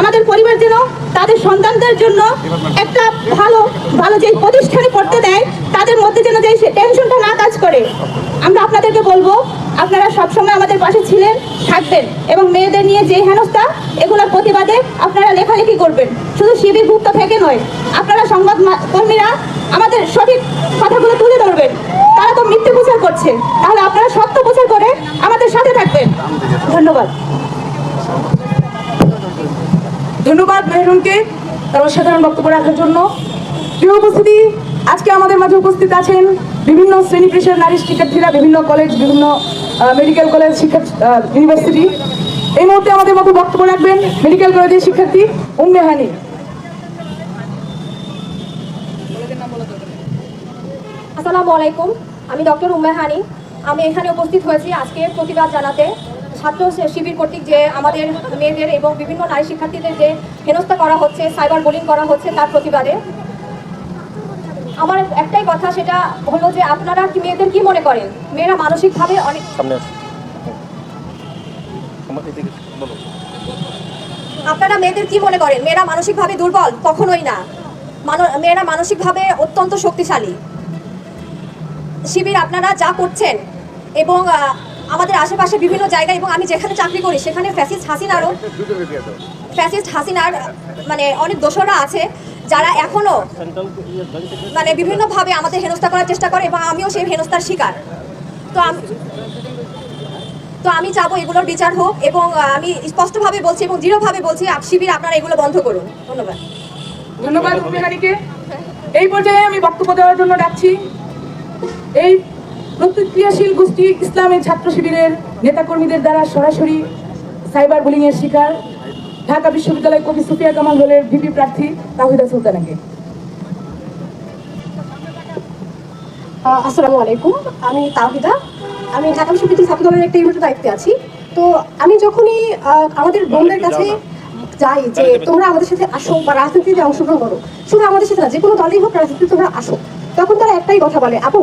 আমাদের পরিবার যেন তাদের সন্তানদের জন্য একটা ভালো ভালো যে প্রতিষ্ঠানে পড়তে দেয়, তাদের মধ্যে যেন যে টেনশনটা না কাজ করে, আমরা আপনাদেরকে বলব, আপনারা সবসময় আমাদের পাশে ছিলেন, থাকবেন এবং মেয়েদের নিয়ে যে হেনস্থা, এগুলোর প্রতিবাদে আপনারা লেখালেখি করবেন। শুধু শিবিরভুক্ত থেকে নয়, আপনারা সংবাদ কর্মীরা আমাদের সঠিক কথাগুলো তুলে ধরবেন। তারা তো মিথ্যে প্রচার করছে, তাহলে আপনারা সত্য প্রচার করে আমাদের সাথে থাকবেন। ধন্যবাদ। ধন্যবাদ মেহরুনকে তার অসাধারণ বক্তব্য রাখার জন্য। প্রিয় উপস্থিতি, আজকে আমাদের মাঝে উপস্থিত আছেন বিভিন্ন শ্রেণি পেশার নারী শিক্ষার্থীরা, বিভিন্ন কলেজ বিভিন্ন মেডিকেল কলেজ শিক্ষা ইউনিভার্সিটি এই মুহূর্তে আমাদের মতো বক্তব্য রাখবেন মেডিকেল কলেজের শিক্ষার্থী উম্মে হানি। আসসালামু আলাইকুম, আমি ডক্টর উম্মে হানি। আমি এখানে উপস্থিত হয়েছি আজকে প্রতিবাদ জানাতে। ছাত্র শিবির কর্তৃক যে আমাদের মেয়েদের এবং বিভিন্ন নারী শিক্ষার্থীদের যে হেনস্থা করা হচ্ছে সাইবার বোলিং করা হচ্ছে তার প্রতিবাদে। আমার একটাই কথা সেটা হলো যে আপনারা কি মেয়েদের কি মনে করেন? মেয়েরা মানসিকভাবে অনেক আপনারা মেয়েদের কি মনে করেন? মেয়েরা মানসিকভাবে দুর্বল? কখনোই না। মেয়েরা মানসিকভাবে অত্যন্ত শক্তিশালী। শিবির আপনারা যা করছেন এবং আমাদের আশেপাশে বিভিন্ন জায়গায় এবং আমি যেখানে চাকরি করি, সেখানে ফ্যাসিস্ট হাসিনারও ফ্যাসিস্ট হাসিনার মানে অনেক দোষরা আছে যারা এখনও মানে বিভিন্নভাবে আমাদের হেনস্থা করার চেষ্টা করে এবং আমিও সেই হেনস্থার শিকার। তো আমি তো আমি চাবো এগুলোর বিচার হোক এবং আমি স্পষ্টভাবে বলছি এবং দৃঢ়ভাবে বলছি শিবির আপনারা এগুলো বন্ধ করুন। ধন্যবাদ। ধন্যবাদ এই পর্যায়ে আমি বক্তব্য দেওয়ার জন্য ডাকছি। এই প্রতিক্রিয়াশীল গোষ্ঠী ইসলামের ছাত্র শিবিরের নেতাকর্মীদের দ্বারা সরাসরি সাইবার বুলিং এর শিকার ঢাকা বিশ্ববিদ্যালয় কবি সুফিয়া কামাল হলের ভিপি প্রার্থী তাহিদা সুলতানাকে। আসসালামু আলাইকুম আমি তাহিদা। আমি ঢাকা বিশ্ববিদ্যালয় ছাত্র দলের একটা ইউনিটের দায়িত্বে আছি। তো আমি যখনই আহ, আমাদের বোনদের কাছে যাই যে তোমরা আমাদের সাথে আসো বা রাজনীতিতে অংশগ্রহণ করো শুধু আমাদের সাথে না যে কোনো দলই হোক রাজনীতিতে তোমরা আসো তখন তারা একটাই কথা বলে আপু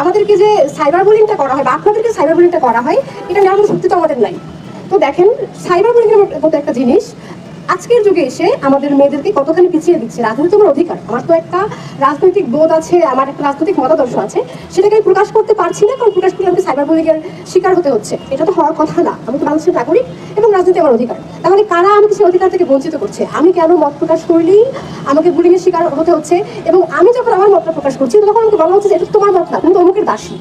আমাদেরকে যে সাইবার বুলিংটা করা হয় বা আপনাদেরকে সাইবার বুলিংটা করা হয়, এটা নেওয়ার কোনো সত্যি তো আমাদের নাই। তো দেখেন সাইবার বুলিং এর মতো একটা জিনিস আজকের যুগে এসে আমাদের মেয়েদেরকে কতখানি পিছিয়ে দিচ্ছে? রাজনীতি আমার অধিকার। আমার তো একটা রাজনৈতিক বোধ আছে, আমার একটা রাজনৈতিক মতাদর্শ আছে। সেটাকে আমি প্রকাশ করতে পারছি না, কারণ প্রকাশ করলে সাইবার বুলিং এর শিকার হতে হচ্ছে। এটা তো হওয়ার কথা না। আমি তো বাংলাদেশের নাগরিক এবং রাজনীতি আমার অধিকার। তাহলে কারা আমাকে সেই অধিকার থেকে বঞ্চিত করছে? আমি কেন মত প্রকাশ করলেই আমাকে বুলিং এর শিকার হতে হচ্ছে? এবং আমি যখন আমার মতটা প্রকাশ করছি, তখন আমাকে বলা হচ্ছে যে এটা তোমার মত না, তুমি তো অমুকের দাসী।